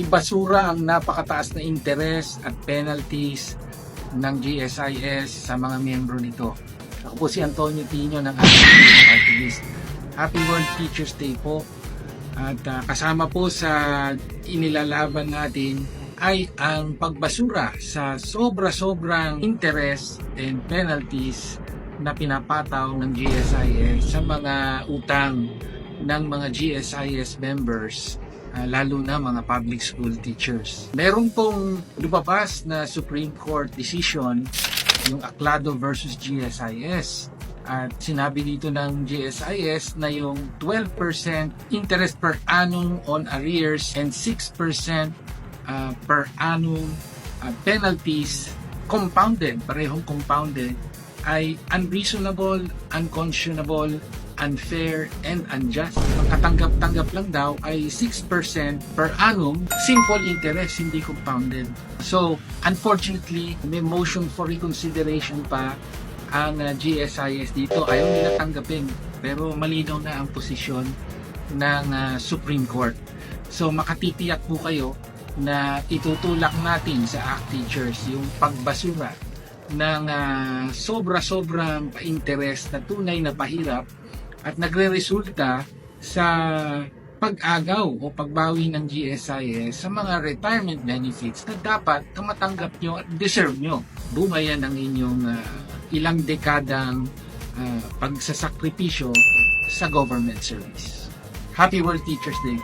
ibasura ang napakataas na interest at penalties ng GSIS sa mga miyembro nito. Ako po si Antonio Tino ng Party List. Happy World Teachers Day po. At ah, kasama po sa inilalaban natin ay ang pagbasura sa sobra-sobrang interest and penalties na pinapataw ng GSIS sa mga utang ng mga GSIS members ah, lalo na mga public school teachers. Meron pong lumabas na Supreme Court decision yung Aklado versus GSIS. At sinabi dito ng GSIS na yung 12% interest per annum on arrears and 6% uh, per annum uh, penalties compounded, parehong compounded, ay unreasonable, unconscionable, unfair, and unjust. Ang katanggap-tanggap lang daw ay 6% per annum, simple interest, hindi compounded. So, unfortunately, may motion for reconsideration pa ang uh, GSIS dito. Ayaw nila tanggapin. Pero malinaw na ang posisyon ng uh, Supreme Court. So, makatitiyak po kayo na itutulak natin sa ACT teachers yung pagbasura ng ah, sobra-sobrang pa-interest na tunay na pahirap at nagre-resulta sa pag-agaw o pagbawi ng GSIS sa mga retirement benefits na dapat na matanggap nyo at deserve nyo. Bunga yan ng inyong ah, ilang dekadang ah, pagsasakripisyo sa government service. Happy World Teachers Day!